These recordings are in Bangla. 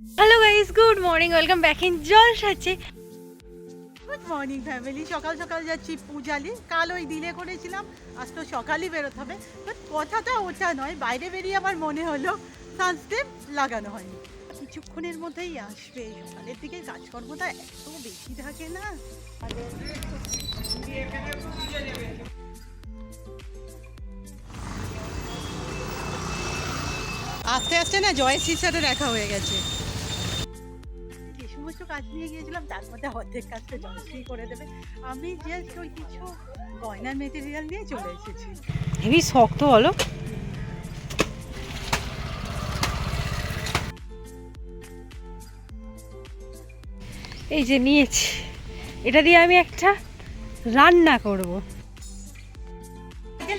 Hello guys good morning welcome back in জল সাথে গুড মর্নিং ফ্যামিলি সকাল সকাল যাচ্ছি পূজালি। কাল ওই দিলে করেছিলাম। আজ তো সকালই বেরোতে হবে। বাট কথাটা ওটা নয়। বাইরে বেরিয়ে আমার মনে হলো, সানস্ক্রিন লাগানো হয়নি। কিছুক্ষণের মধ্যেই আসবে। সকালের দিকে কাজকর্মটা এত বেশি থাকে না। আস্তে আস্তে না জয়শ্রীর সাথে দেখা হয়ে গেছে। সমস্ত কাজ নিয়ে গিয়েছিলাম তার মধ্যে অর্ধেক কাজটা জয়শ্রী করে দেবে। আমি জাস্ট ওই কিছু গয়নার মেটেরিয়াল নিয়ে চলে এসেছি। হেভি শক্ত বলো। এই যে নিয়েছি এটা দিয়ে আমি একটা রান্না করব।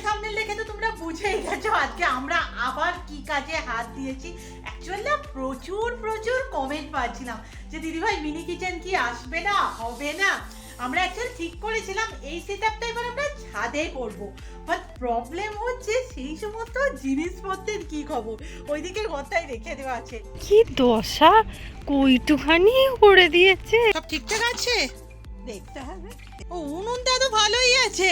থাম্বনেল দেখে তো তোমরা বুঝেই গেছো আজকে আমরা আবার কি কাজে হাত দিয়েছি। অ্যাকচুয়ালি প্রচুর প্রচুর কমেন্ট পাচ্ছিলাম। যে দিদিভাই মিনি কিচেন কি আসবে না হবে না? আমরা অ্যাকচুয়ালি ঠিক করেছিলাম এই সেট আপটা এবার আমরা ছাদে করব। বাট প্রবলেম হচ্ছে সেই সমস্ত জিনিসপত্রের কি খবর? ওইদিকে ঘরটাই রেখে দেওয়া আছে। কি দশা? কইটুখানি করে দিয়েছে। সব ঠিকঠাক আছে? দেখতে হবে। ও উনুনটা তো ভালোই আছে।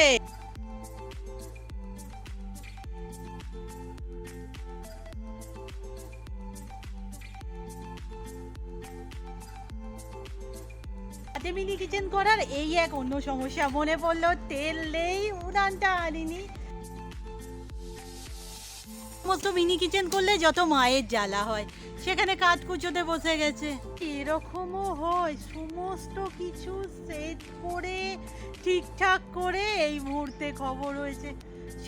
হাতে মিনি কিচেন করার এই এক অন্য সমস্যা। মনে পড়ল, তেল নেই, উনানটা আনিনি। সমস্ত মিনি কিচেন করলে যত মায়ের জ্বালা হয়, সেখানে কাঠ কুচোতে বসে গেছে। এরকমও হয়, সমস্ত কিছু সেট করে, ঠিকঠাক করে এই মুহূর্তে খবর হয়েছে।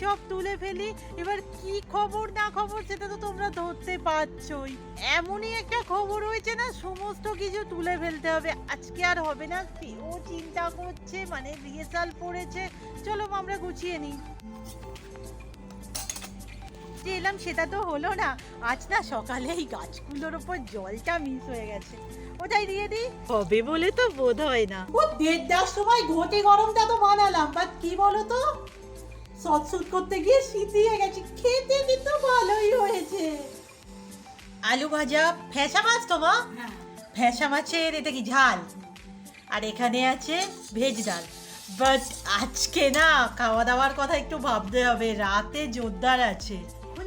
সব তুলে ফেলি। এবার কি খবর না খবর সেটা তো তোমরা ধরতে পারছোই। এমনই একটা খবর হয়েছে না সমস্ত কিছু তুলে ফেলতে হবে। আজকে আর হবে না ও চিন্তা করছে মানে রিহার্সাল পড়েছে। চলো আমরা গুছিয়ে নিই। যে এলাম সেটা তো হলো না। আজ না সকালে এই গাছগুলোর ওপর জলটা মিস হয়ে গেছে। ওটাই দিয়ে দিই। হবে বলে তো বোধ হয় না। ও দেড়টার সময় ঘটে গরমটা তো বানালাম বাট কি বলো তো সৎসুট করতে গিয়ে শীতিয়ে গেছে। খেতে কিন্তু ভালোই হয়েছে। আলু ভাজা ফ্যাসা মাছ তো মা? ফ্যাসা মাছের এটা কি ঝাল? আর এখানে আছে ভেজ ডাল। বাট আজকে না খাওয়া দাওয়ার কথা একটু ভাবতে হবে। রাতে জোরদার আছে।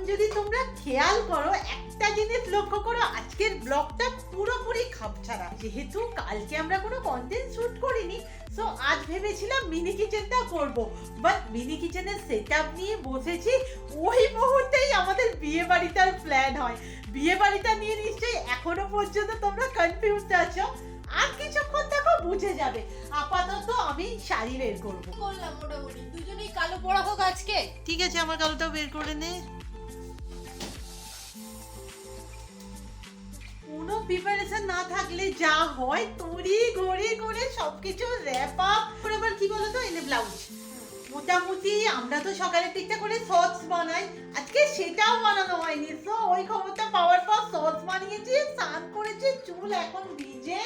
যদি তোমরা খেয়াল করো একটা জিনিস লক্ষ্য করো আজকের ব্লগটা পুরোপুরি খাপছাড়া। যেহেতু কালকে আমরা কোনো কন্টেন্ট শ্যুট করিনি সো আজ ভেবেছিলাম মিনি কিচেনটা করব। বাট মিনি কিচেনের সেট নিয়ে বসেছি ওই মুহূর্তেই আমাদের বিয়ে বাড়িটার প্ল্যান হয়। বিয়ে বাড়িটা নিয়ে নিশ্চয়ই এখনও পর্যন্ত তোমরা কনফিউজড আছো। আর কিছুক্ষণ দেখো বুঝে যাবে। আপাতত আমি শাড়ি বের করব। করলাম মোটামুটি। দুজনেই কালো পড়া হোক আজকে। ঠিক আছে আমার কালোটাও বের করে নে। কোনো প্রিপারেশন না থাকলে যা হয় তড়ি ঘড়ি করে সবকিছু র্যাপ আপ করে আবার কি বলতো এনে ব্লাউজ মোটামুটি আমরা তো সকালের দিকটা করে শর্টস বানাই। আজকে সেটাও বানানো হয়নি। তো ওই খবরটা পাওয়ার পর শর্টস বানিয়েছি স্নান করেছি চুল এখন ভিজে।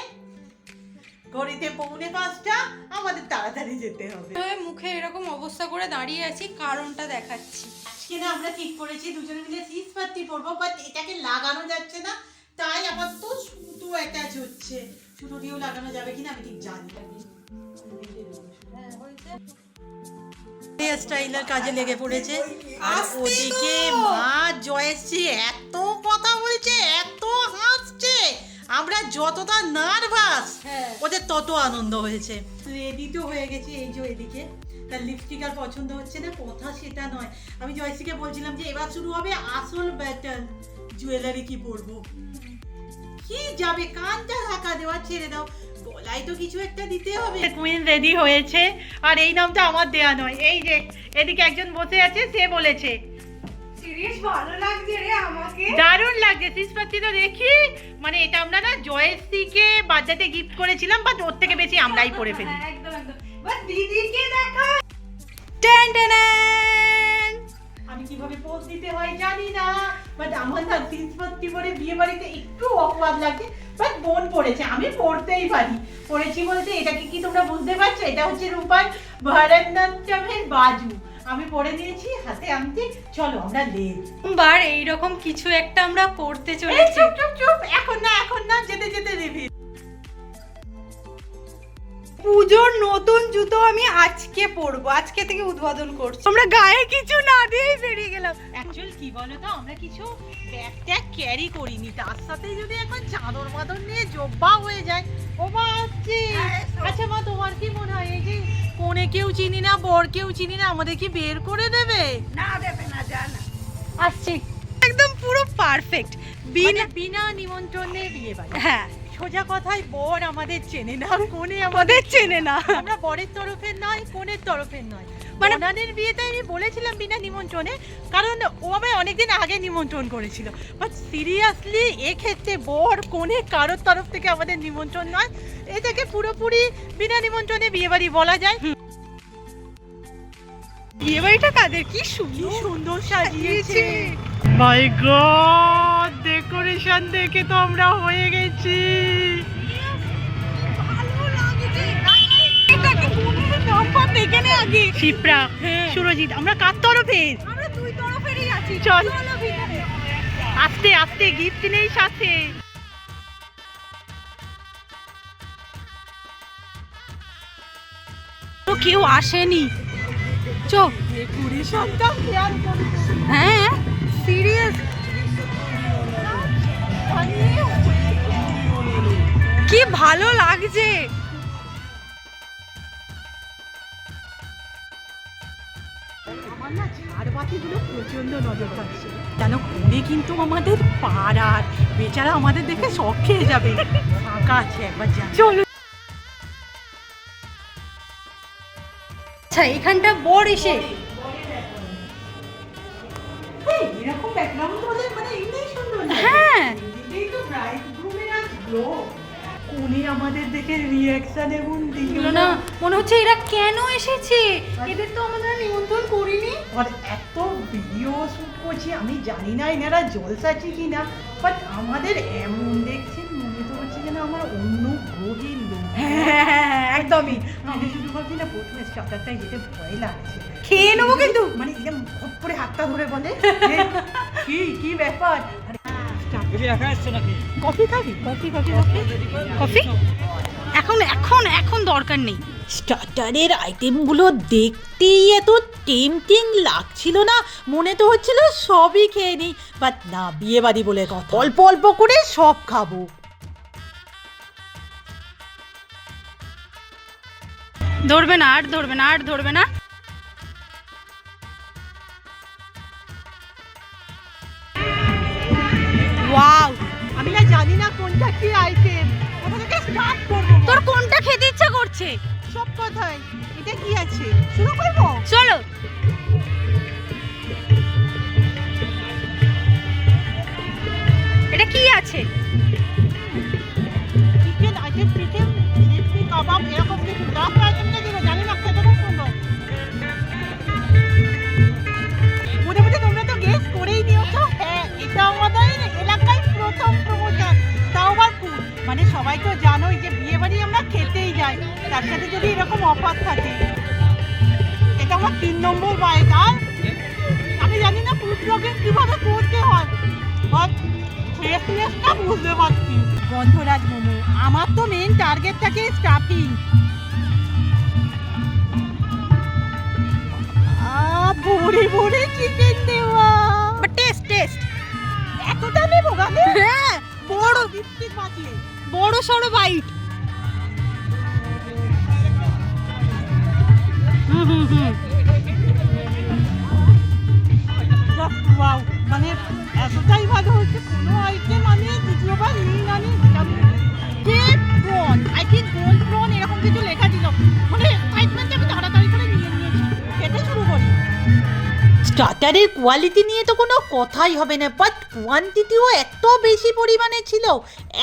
ঘড়িতে পৌনে পাঁচটা আমাদের তাড়াতাড়ি যেতে হবে। মুখে এরকম অবস্থা করে দাঁড়িয়ে আছি কারণটা দেখাচ্ছি। আজকে না আমরা ঠিক করেছি দুজনে মিলে সিস পাত্তি পরবো বাট এটাকে লাগানো যাচ্ছে না। তাই আপাতত সুতো অ্যাটাচ হচ্ছে। সুতো দিয়েও লাগানো যাবে কিনা আমি ঠিক জানি স্টাইলার কাজে লেগে পড়েছে। আর ওদিকে মা জয়শ্রী এত কথা বলছে এত হাসছে। আমরা যতটা নার্ভাস হ্যাঁ। ওদের তত আনন্দ হয়েছে। রেডি তো হয়ে গেছে এই যে এদিকে তার লিপস্টিক আর পছন্দ হচ্ছে না কথা সেটা নয়। আমি জয়শ্রীকে বলছিলাম যে এবার শুরু হবে আসল ব্যাটল জুয়েলারি কি পরবো? কি যাবে? কানটা ঢাকা দেওয়া ছেড়ে দাও। গলায় তো কিছু একটা দিতে হবে। কুইন রেডি হয়েছে। আর এই নামটা আমার দেয়া নয়। এই যে এদিকে একজন বসে আছে সে বলেছে। সিরিয়াস ভালো লাগছে রে আমাকে। দারুণ লাগছে। সিসপাত্তিটা দেখি। মানে এটা আমরা না জয়শ্রীকে বার্থডেতে গিফট করেছিলাম বাট ওর থেকে বেশি আমরাই পরে ফেলি। হ্যাঁ, একদম একদম। বাট দিদিকে দেখা টেন টেন। আমি কীভাবে পোজ হয় জানি না বাট আমার না জিন্সপত্তি পরে বিয়ে বাড়িতে একটু অপবাদ লাগে বাট বোন পড়েছে আমি পড়তেই পারি। পড়েছি বলতে এটাকে কি তোমরা বুঝতে পারছ? এটা হচ্ছে রূপার ভারতনাট্যমের বাজু। আমি পরে নিয়েছি হাতে আনতে। চলো আমরা লেট বার এইরকম কিছু একটা আমরা এই চলেছি। চুপ চুপ চুপ। এখন না এখন না যেতে যেতে রিভিল পুজোর নতুন জুতো আমি আজকে পরবো। আজকে থেকে উদ্বোধন করছি। আমরা গায়ে কিছু না দিয়েই বেরিয়ে গেলাম। অ্যাকচুয়াল কি বলো তো আমরা কিছু ব্যাগ ট্যাগ ক্যারি করিনি। তার সাথে যদি এখন চাদর মাদর নিয়ে জব্বা হয়ে যায় ও মা আসছে আচ্ছা মা তোমার কি মনে হয়? এই যে কোনে কেউ চিনি না বর কেউ চিনি না আমাদের কি বের করে দেবে? না দেবে না জানা। আসছি একদম পুরো পারফেক্ট বিনা বিনা নিমন্ত্রণে বিয়ে বাড়ি। হ্যাঁ। সোজা কথায় বর আমাদের চেনে না কোনে আমাদের চেনে না। আমরা বরের তরফের নয় কোনের তরফের নয়। মানে- ওনাদের বিয়েতে আমি বলেছিলাম বিনা নিমন্ত্রণে কারণ ও আমায় অনেকদিন আগে নিমন্ত্রণ করেছিল। বাট সিরিয়াসলি এক্ষেত্রে বর কোনে কারোর তরফ থেকে আমাদের নিমন্ত্রণ নয়। এটাকে পুরোপুরি বিনা নিমন্ত্রণে বিয়ে বাড়ি বলা যায়। বিয়ে বাড়িটা কাদের? কি সুন্দর সুন্দর সাজিয়েছে। সাজিয়েছে মাই গড ডেকোরেশন দেখে তো আমরা হয়ে গেছি। শিপ্রা হ্যাঁ। সুরজিৎ আমরা কার তরফে? চল। আস্তে আস্তে গিফট নেই সাথে। তো কেউ আসেনি। চো। হ্যাঁ সিরিয়াস। কি ভালো লাগছে। ঝাড়বাতিগুলো নজর কাটছে কিন্তু আমাদের পাড়ার। বেচারা আমাদের দেখে শখ খেয়ে যাবে। ফাঁকা আছে একবার চলো আচ্ছা এখানটা বড় এসে। এরকম ব্যাকগ্রাউন্ড হলে glow। কোনে আমাদের দেখে রিয়াকশন এবং দিল না মনে হচ্ছে এরা কেন এসেছে? এদের তো আমরা নিমন্ত্রণ করিনি। আর এত ভিডিও শুট করছি আমি জানি না এনারা জলসাছি কি না বাট আমাদের এমন দেখছেন মনে তো হচ্ছে যেন আমার অন্য গ্রহের লোক। হ্যাঁ একদমই। আমি শুধু ভাবছি না প্রথমে স্টার্টারটাই যেতে ভয় লাগছে। খেয়ে নেব কিন্তু। মানে এরকম করে হাতটা ধরে বলে কি কি ব্যাপার? কফি খাবি? Coffee coffee coffee? কফি? এখন এখন এখন দরকার নেই। স্টার্টারের আইটেমগুলো দেখতেই এত টেমটিং লাগছিল না মনে তো হচ্ছিল সবই খেয়ে নিই বাট না বিয়ে বাড়ি বলে কথা। অল্প অল্প করে সব খাব। ধরবে না আর ধরবে না আর ধরবে না। ওয়াও আমি না জানি না কোনটা কি আইটেম কোথা থেকে স্টার্ট করব। তোর কোনটা খেতে ইচ্ছা করছে? সব কথাই। এটা কি আছে? শুরু করব? সবাই তো জানোই যে বিয়ে বাড়ি আমরা খেতেই যাই। তার সাথে যদি এরকম অফার থাকে এটা আমার তিন নম্বর বাইক আর আমি জানি না ফুড ব্লগিং কীভাবে করতে হয় বাট ফ্রেশনেসটা বুঝতে পারছি। গন্ধরাজ মোমো আমার তো মেন টার্গেট থাকে স্টাফিং ভরে ভরে চিকেন দেওয়া। টেস্ট টেস্ট এতটা নেব হ্যাঁ বড়। বিস্কিট বাঁচিয়ে। বড় সড়ো বাইট মানে এতটাই ভালো হচ্ছে কোনো আইটেম আমি দ্বিতীয়বার নিই না নি আই থিঙ্ক গোল্ড প্রন এরকম কিছু লেখা স্টার্টারের কোয়ালিটি নিয়ে তো কোনো কথাই হবে না বাট কোয়ান্টিটিও এত বেশি পরিমাণে ছিল।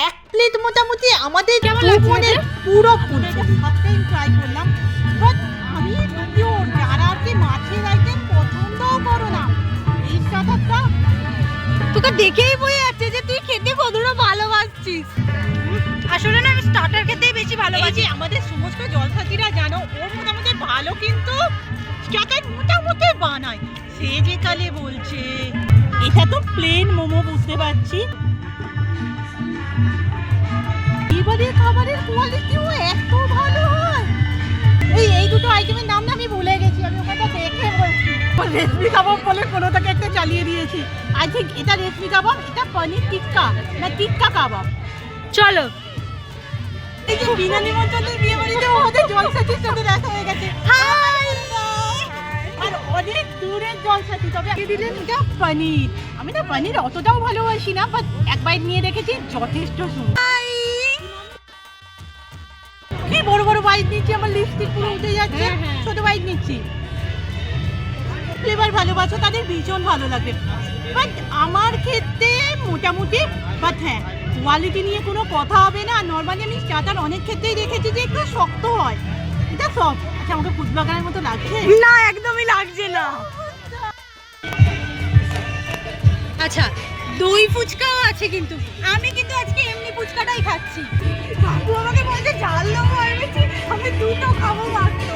এক প্লেট মোটামুটি আমাদের দু পুরো ফুল ফার্স্ট টাইম ট্রাই করলাম বাট আমি শিওর যারা আর কি মাছের আইটেম পছন্দও করো না এই স্টার্টারটা তোকে দেখেই বোঝা যাচ্ছে যে তুই খেতে কতটা ভালোবাসছিস। আসলে না আমি স্টার্টার খেতেই বেশি ভালোবাসি। আমাদের সমস্ত জলসাথীরা জানো ও মোটামুটি ভালো কিন্তু স্টার্টার মোটামুটি বানায়। ছেড়ে বলছে। এটা তো প্লেন মোমো, বুঝতে পারছি। এবারে খাবারের কোয়ালিটিও এত ভালো হয়। এই এই দুটো আইটেমের নাম না আমি ভুলে গেছি, আমি ওখানটা দেখে বলছি। রেশমি কাবাব বলে কোনোটাকে একটা চালিয়ে দিয়েছি। আই থিঙ্ক এটা রেশমি কাবাব এটা পনির টিক্কা না টিক্কা কাবাব চলো। এই যে বিনা নিমন্ত্রণের বিয়ে বাড়িতে ওদের জলসাথীর সাথে দেখা হয়ে গেছে। হ্যাঁ অনেক দূরের জলসাচি তবে আগে দিলেন এটা পনির। আমি না পনির অতটাও ভালোবাসি না বাট এক বাইট নিয়ে দেখেছি যথেষ্ট সুন্দর। কি বড় বড় বাইট নিচ্ছি আমার লিপস্টিক পুরো উঠে যাচ্ছে। হ্যাঁ, হ্যাঁ। ছোট বাইট নিচ্ছি। ফ্লেভার ভালোবাসো তাদের ভীষণ ভালো লাগবে বাট আমার ক্ষেত্রে মোটামুটি বাট হ্যাঁ কোয়ালিটি নিয়ে কোনো কথা হবে না। নর্মালি আমি স্টার্টার অনেক ক্ষেত্রেই দেখেছি যে একটু শক্ত হয়। এটা সব আচ্ছা আমাকে ফুড ব্লগারের মতো লাগছে? না একদমই লাগছে না। আচ্ছা দই ফুচকাও আছে কিন্তু। আমি কিন্তু আজকে এমনি ফুচকাটাই খাচ্ছি। কাকু আমাকে বলছে ঝাল নেব আমি দুটো খাব মাত্র।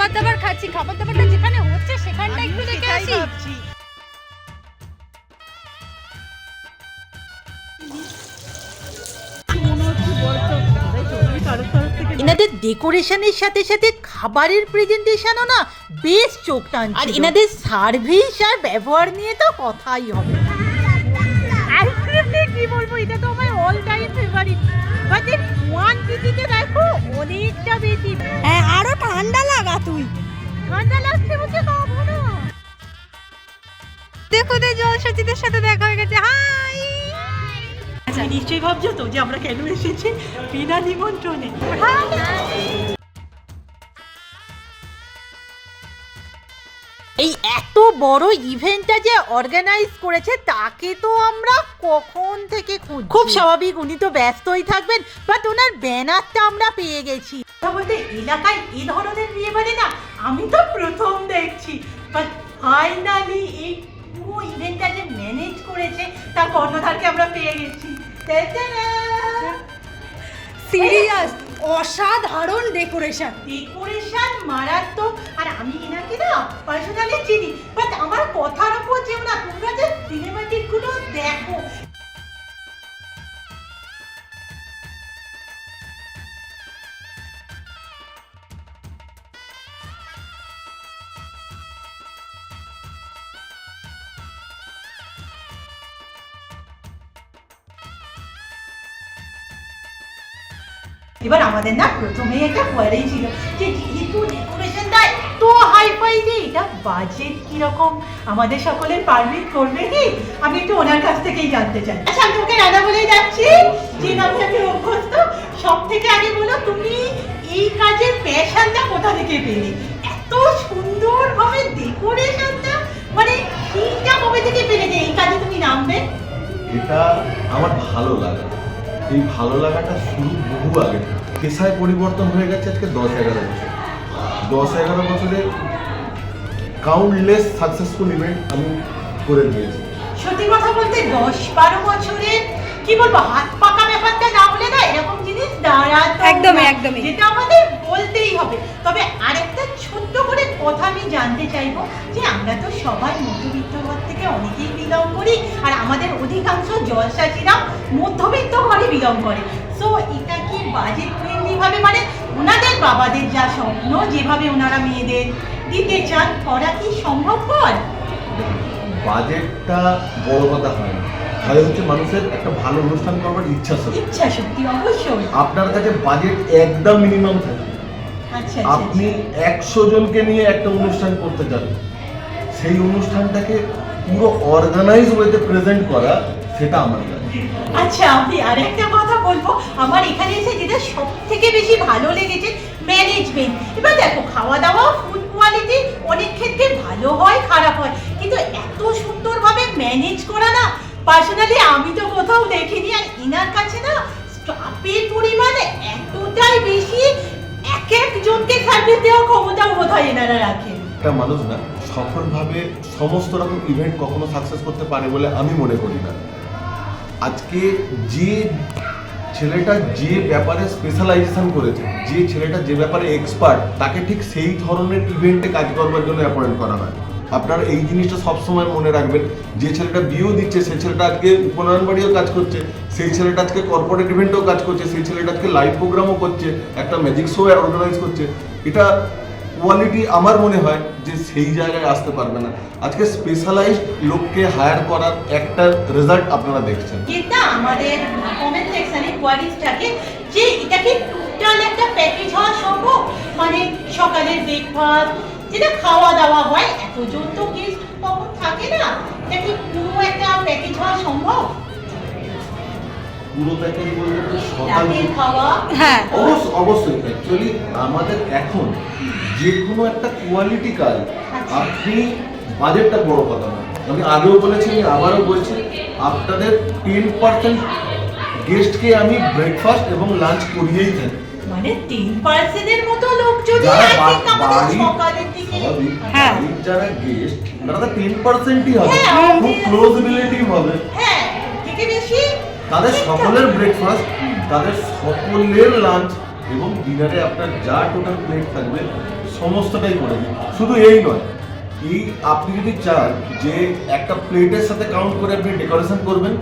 খাবার দাবার খাচ্ছি খাবার দাবারটা যেখানে হচ্ছে সেখানটা একটু দেখে আসি। এনাদের ডেকোরেশনের সাথে সাথে খাবারের প্রেজেন্টেশনও না বেশ চোখ টানছে আর এনাদের সার্ভিস আর ব্যবহার নিয়ে তো কথাই হবে। কি বলব এটা তো আমার অল টাইম ফেভারিট বাট এর কোয়ান্টিটিতে দেখো অনেকটা বেশি। হ্যাঁ আরও ঠান্ডা লাগা তুই। ঠান্ডা লাগছে বলছে খাব না দেখো দে জলসচিদের সাথে দেখা হয়ে গেছে। হাই আচ্ছা নিশ্চয়ই ভাবছ তো যে আমরা কেন এসেছি? বিনা নিমন্ত্রণে। এই এত বড় ইভেন্টটা যে অর্গানাইজ করেছে তাকে তো আমরা কখন থেকে খুঁজছি? খুব স্বাভাবিক উনি তো ব্যস্তই থাকবেন বাট ওনার ব্যানারটা আমরা পেয়ে গেছি। কথা বলতে এলাকায় এই ধরনের বিয়ে বাড়ি না আমি তো প্রথম দেখছি। বাট ফাইনালি এই পুরো ইভেন্টটা যে ম্যানেজ করেছে তার কর্ণধারকে আমরা পেয়ে গেছি! সিরিয়াস অসাধারণ ডেকোরেশন ডেকোরেশন মারাত্মক। আর আমি এনাকে না পার্সোনালি চিনি বাট আমার কথার উপর যে না তোমরা যে সিনেমাটিকগুলো দেখো এবার আমাদের না প্রথমে একটা কোয়ারি ছিল যে যেহেতু ডেকোরেশনটা এত হাই ফাই যে এটা বাজেট কীরকম? আমাদের সকলের পারমিট করবে কি? আমি একটু ওনার কাছ থেকেই জানতে চাই। আচ্ছা আমি তোকে রাধা বলেই যাচ্ছি, যে নামে আমি অভ্যস্ত। সব থেকে আগে বলো, তুমি এই কাজের প্যাশনটা কোথা থেকে পেলে? এত সুন্দরভাবে ডেকোরেশনটা মানে সেইটা কবে থেকে পেলে যে এই কাজে তুমি নামবে? এটা আমার ভালো লাগা। এই ভালো লাগাটা শুরু বহু আগে পেশায় পরিবর্তন হয়ে গেছে আজকে দশ এগারো বছর। দশ এগারো বছরে কাউন্টলেস সাকসেসফুল ইভেন্ট আমি করে দিয়েছি। সত্যি কথা বলতে দশ বারো বছরে কি বলব, হাত ব্যাপারটা না হলে না এরকম জিনিস দাঁড়াতো একদমই, একদমই। যেটা আমাদের বলতেই হবে। তবে আরেকটা ছোট্ট করে কথা আমি জানতে চাইব যে আমরা তো সবাই মধ্যবিত্ত ঘর থেকে অনেকেই বিলং করি আর আমাদের অধিকাংশ জলসাচিরা মধ্যবিত্ত ঘরে বিলং করে। সো এটা কি বাজেট ফ্রেন্ডলি ভাবে? মানে ওনাদের বাবাদের যা স্বপ্ন যেভাবে ওনারা মেয়েদের দিতে চান করা কি সম্ভবপর? বাজেটটা বড় কথা হয় না। তাহলে হচ্ছে মানুষের একটা ভালো অনুষ্ঠান করবার ইচ্ছা শক্তি ইচ্ছা শক্তি অবশ্যই। আপনার কাছে বাজেট একদম মিনিমাম থাকে আচ্ছা আপনি একশো জনকে নিয়ে একটা অনুষ্ঠান করতে চান সেই অনুষ্ঠানটাকে পুরো অর্গানাইজ ওয়েতে প্রেজেন্ট করা সেটা আমার কাজ আচ্ছা আমি আরেকটা কথা বলব। আমার এখানে এসে যেটা সব থেকে বেশি ভালো লেগেছে ম্যানেজমেন্ট এবার দেখো খাওয়া দাওয়া ফুড কোয়ালিটি অনেক ক্ষেত্রে ভালো হয় খারাপ হয়। কিন্তু এত সুন্দরভাবে ম্যানেজ করা না পার্সোনালি আমি তো কোথাও দেখিনি আর এনার কাছে না স্টাফের পরিমাণ এতটাই বেশি এক একজনকে সার্ভিস দেওয়ার ক্ষমতাও বোধ হয় এনারা রাখেন? একটা মানুষ না, সফলভাবে সমস্ত রকম ইভেন্ট কখনো সাকসেস করতে পারে বলে আমি মনে করি না। আজকে যে ছেলেটা যে ব্যাপারে স্পেশালাইজেশন করেছে, যে ছেলেটা যে ব্যাপারে এক্সপার্ট তাকে ঠিক সেই ধরনের ইভেন্টে কাজ করবার জন্য অ্যাপয়েন্ট করা হয়। আপনারা এই জিনিসটা সবসময় মনে রাখবেন, যে ছেলেটা বিয়েও দিচ্ছে, সেই ছেলেটা আজকে উপনয়ন বাড়িও কাজ করছে, সেই ছেলেটা আজকে কর্পোরেট ইভেন্টেও কাজ করছে, সেই ছেলেটা আজকে লাইভ প্রোগ্রামও করছে, একটা ম্যাজিক শো অর্গানাইজ করছে। এটা কোয়ালিটি আমার মনে হয় যে সেই জায়গায় আসতে পারবে না। আজকে স্পেশালাইজড লোককে হায়ার করার একটা রেজাল্ট আপনারা দেখছেন। যেটা আমাদের কমেন্ট সেকশনে যে এটা কি টোটাল একটা প্যাকেজ হওয়া সম্ভব? মানে সকালের ব্রেকফাস্ট যেটা খাওয়া দাওয়া হয় এতজন তো গেস্ট তখন থাকে না। এটা কি পুরো একটা প্যাকেজ হওয়া সম্ভব? পুরো প্যাকেজ বলতে তো সকাল খাওয়া? হ্যাঁ। অবশ্যই অবশ্যই অ্যাকচুয়ালি আমাদের এখন যে কোনো একটা কোয়ালিটি কাজ আচ্ছা। আপনি বাজেটটা বড় কথা না আমি আগেও বলেছি আবারও বলছি আপনাদের টেন পার্সেন্ট গেস্টকে আমি ব্রেকফাস্ট এবং লাঞ্চ করিয়েই থাকি। মানে তিন পার্সেন্টের মতো লোক যদি যারা I আমাদের সকালের দিকে। হ্যাঁ। যারা গেস্ট তারা তো টেন পার্সেন্টই হবে। হ্যাঁ, খুব ক্লোজ রিলেটিভ হবে। হ্যাঁ থেকে বেশি তাদের সকলের ব্রেকফাস্ট তাদের সকলের লাঞ্চ এবং ডিনারে আপনার যা টোটাল প্লেট থাকবে সমস্তটাই করে দিন। শুধু এই নয় এই আপনি যদি চান যে একটা প্লেটের সাথে কাউন্ট করে আপনি ডেকোরেশন করবেন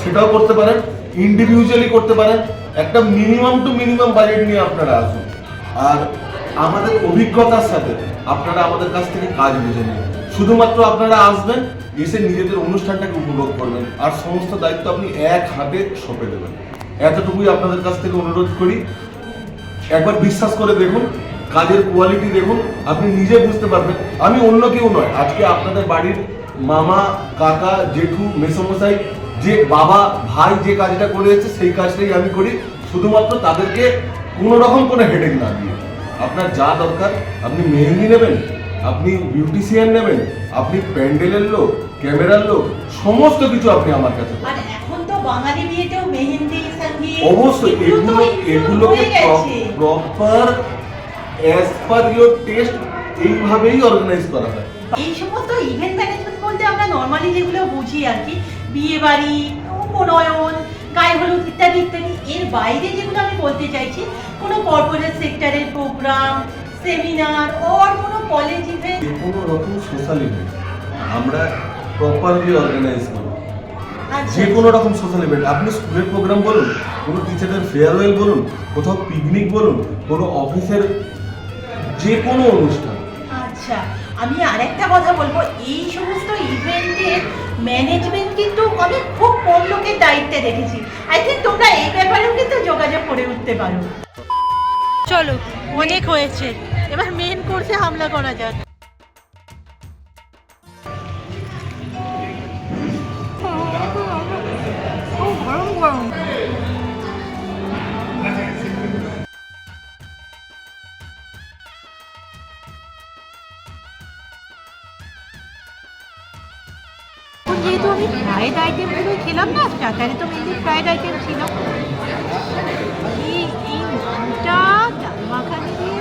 সেটাও করতে পারেন ইন্ডিভিজুয়ালি করতে পারেন একটা মিনিমাম টু মিনিমাম বাজেট নিয়ে আপনারা আসুন। আর আমাদের অভিজ্ঞতার সাথে আপনারা আমাদের কাছ থেকে কাজ বুঝে নিন। শুধুমাত্র আপনারা আসবেন, এসে নিজেদের অনুষ্ঠানটাকে উপভোগ করবেন। আর সমস্ত দায়িত্ব আপনি এক হাতে সঁপে দেবেন। এতটুকুই আপনাদের কাছ থেকে অনুরোধ করি। একবার বিশ্বাস করে দেখুন, কাজের কোয়ালিটি দেখুন। আপনি নিজে বুঝতে পারবেন। আমি অন্য কেউ নয়, আজকে আপনাদের বাড়ির মামা, কাকা, জেঠু, মেসমশাই যে বাবা ভাই যে কাজটা করে এসেছে সেই কাজটাই আমি করি শুধুমাত্র তাদেরকে কোনো রকম কোনো হেডেক না দিয়ে আপনার যা দরকার আপনি মেহেন্দি নেবেন আপনি বিউটিশিয়ান নেবেন আপনি প্যান্ডেলের লোক ক্যামেরার লোক সমস্ত কিছু আপনি আমার কাছে পাবেন। আর এখন তো বাঙালি বিয়েতেও মেহেন্দি সংগীত অবশ্যই এগুলো এগুলোকে গেছে। Proper as per your taste এইভাবেই অর্গানাইজ করা হয় এই সমস্ত ইভেন্ট ম্যানেজমেন্ট বলতে আমরা নর্মালি যেগুলো বুঝি আর কি বিয়ে বাড়ি উপনয়ন গায়ে হলুদ ইত্যাদি ইত্যাদি। এর বাইরে যেগুলো আমি বলতে চাইছি কোনো কর্পোরেট সেক্টরের প্রোগ্রাম সেমিনার ওর কোনো কলেজ ইভেন্ট কোনো রকম সোশ্যাল ইভেন্ট আমরা প্রপারলি অর্গানাইজ করি আচ্ছা। যে কোনো রকম সোশ্যাল ইভেন্ট আপনি স্কুলের প্রোগ্রাম বলুন কোনো টিচারের ফেয়ারওয়েল বলুন কোথাও পিকনিক বলুন কোনো অফিসের যে কোনো অনুষ্ঠান। আচ্ছা আমি আরেকটা কথা বলব এই সমস্ত ইভেন্টের ম্যানেজমেন্ট কিন্তু আমি খুব কম লোকের দায়িত্বে দেখেছি। আই থিঙ্ক তোমরা এই ব্যাপারেও কিন্তু যোগাযোগ করে উঠতে পারো। চলো, অনেক হয়েছে। এবার মেন কোর্সে হামলা করা যাক। গরম গরম। যেহেতু আমি ফ্রাইড আইটেমগুলো খেলাম না স্টার্টারে তো মেনলি ফ্রাইড আইটেম ছিল। এই এই নানটা মাখানি দিয়ে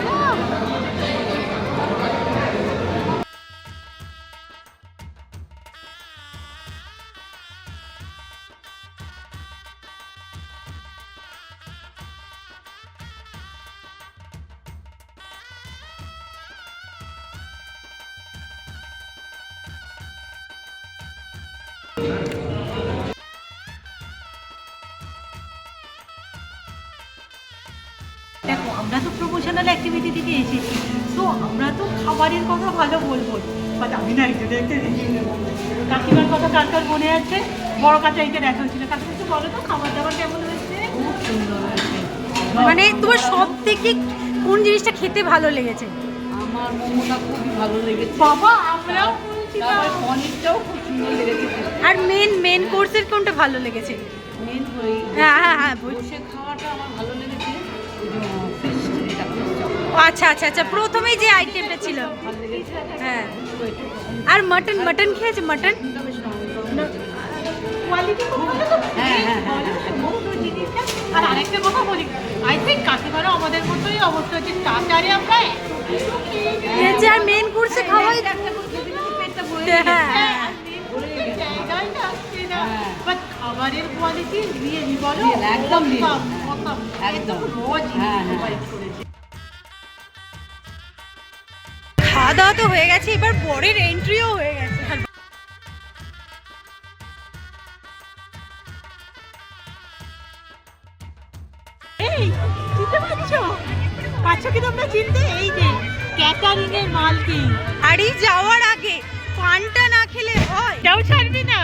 আমরা তো প্রমোশনাল অ্যাক্টিভিটি থেকে এসেছি। তো আমরা তো খাবারের কথা ভালো বলব। বাট আমি না একজনে একটা রিভিউ নেব। কাকিমার কথা কার কার মনে আছে? বড় কাচাইকে দেখা হয়েছিল কাকিমা একটু বলো তো খাবার দাবার কেমন হয়েছে? খুব সুন্দর হয়েছে। মানে তোমার সব থেকে কোন জিনিসটা খেতে ভালো লেগেছে? আমার মোমোটা খুবই ভালো লেগেছে। বাবা আমরাও বলছি না। তারপর পনিরটাও খুব সুন্দর লেগেছে। আর মেন মেন কোর্সের কোনটা ভালো লেগেছে? মেন হ্যাঁ হ্যাঁ হ্যাঁ বসে খাওয়াটা আমার ভালো আচ্ছা আচ্ছা আচ্ছা প্রথমেই যে আইটেমটা ছিল। হ্যাঁ। আর মাটন মাটন খেয়েছে? মাটন হ্যাঁ, হ্যাঁ, হ্যাঁ, হ্যাঁ। আর আরেকটা কথা বলি আই থিঙ্ক কাকিমারও আমাদের মতোই অবস্থা হচ্ছে স্টার্টারে আমরা আর মেন কোর্সে খাওয়াই হ্যাঁ। হ্যাঁ না। হ্যাঁ। বাট খাবার এবারের কোয়ালিটি দিয়ে বলো একদম। একদম। একদম দাওয়া তো হয়ে গেছে, এবার বরের এন্ট্রিও হয়ে গেছে। আরে যাওয়ার আগে পানটা না খেলে হয়। কেউ ছাড়বি না।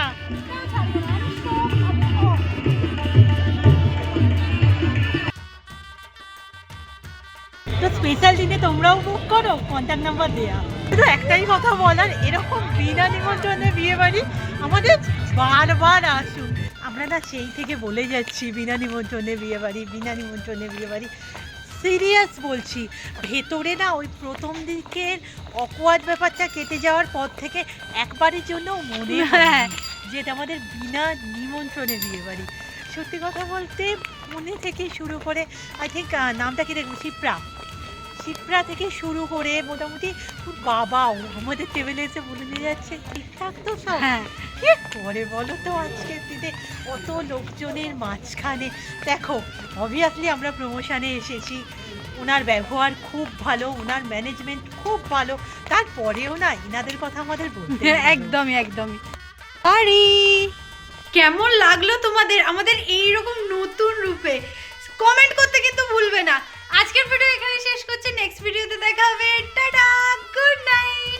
স্পেশাল দিনে তোমরাও বুক করো কন্ট্যাক্ট নাম্বার দেয়া। শুধু একটাই কথা বলার এরকম বিনা নিমন্ত্রণে বিয়ে বাড়ি আমাদের বারবার আসুন আমরা না সেই থেকে বলে যাচ্ছি বিনা নিমন্ত্রণে বিয়ে বাড়ি বিনা নিমন্ত্রণে বিয়ে বাড়ি। সিরিয়াস বলছি ভেতরে না ওই প্রথম দিকের অকওয়ার্ড ব্যাপারটা কেটে যাওয়ার পর থেকে একবারের জন্য মনে হয়। হ্যাঁ। যে আমাদের বিনা নিমন্ত্রণে বিয়ে বাড়ি। সত্যি কথা বলতে মনে থেকে শুরু করে আই থিঙ্ক নামটা কি দেখব শিপ্রা শিপ্রা থেকে শুরু করে মোটামুটি ওর বাবাও আমাদের টেবিলে এসে বলে নিয়ে যাচ্ছে ঠিকঠাক তো সব? হ্যাঁ। কি করে বলো তো আজকের দিনে? অত লোকজনের মাঝখানে। দেখো অবভিয়াসলি আমরা প্রমোশনে এসেছি। ওনার ব্যবহার খুব ভালো ওনার ম্যানেজমেন্ট খুব ভালো। তারপরেও না ইনাদের কথা আমাদের বলতে একদমই একদমই। আরে কেমন লাগল তোমাদের? আমাদের এই রকম নতুন রূপে। আজকের ভিডিও এখানে শেষ করছি নেক্সট ভিডিওতে দেখা হবে টাটা গুড নাইট